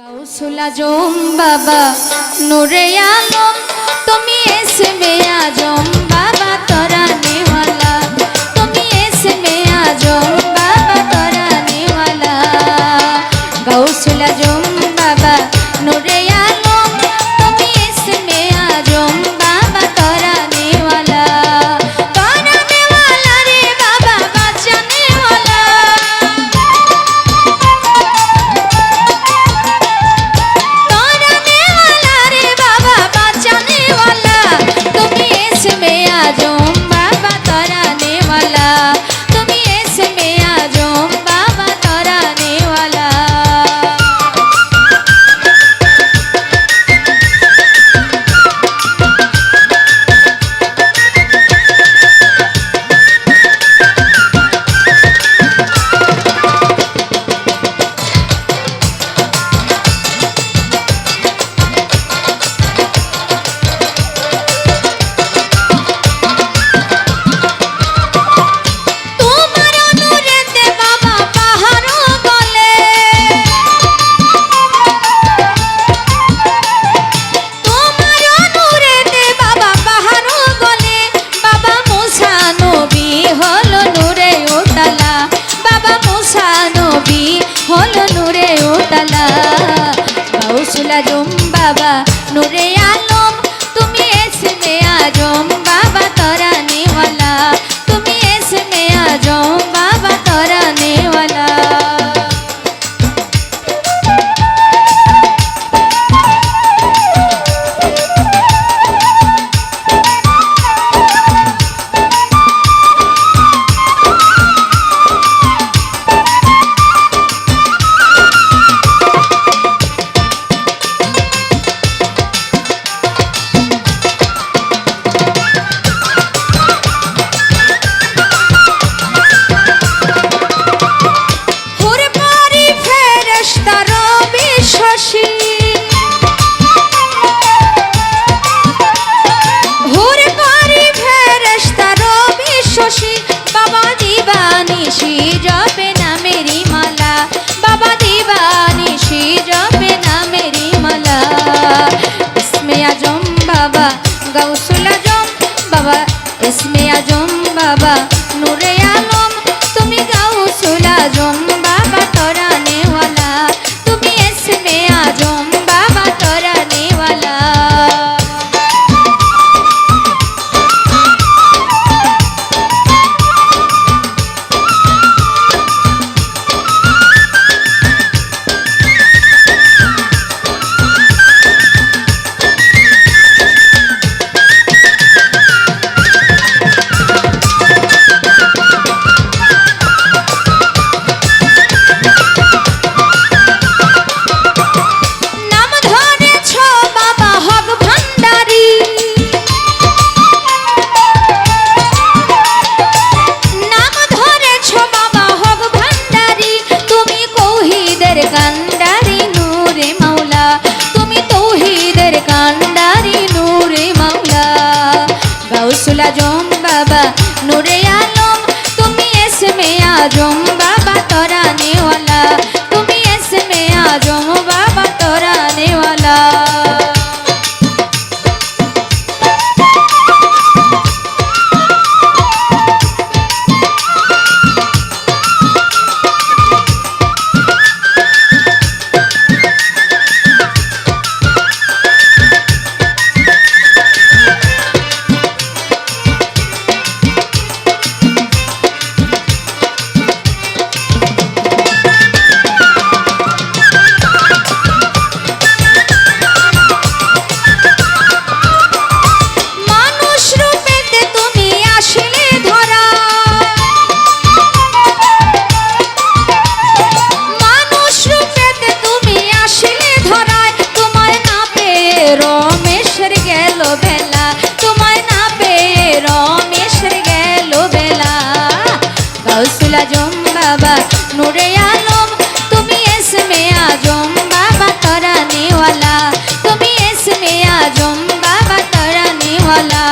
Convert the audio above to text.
গাউসুল আজম বাবা নুরে আলম তুমি এসে আজম। আজম বাবা নূরে আজম বাবা নূরে আলম তুমি এসমে আজম বাবা তরা নেওয়া নূরে তুমি এসমে আজম বাবা তরা নেওয়ালা। তুমি এসমে আজম বাবা তরা নেওয়ালা।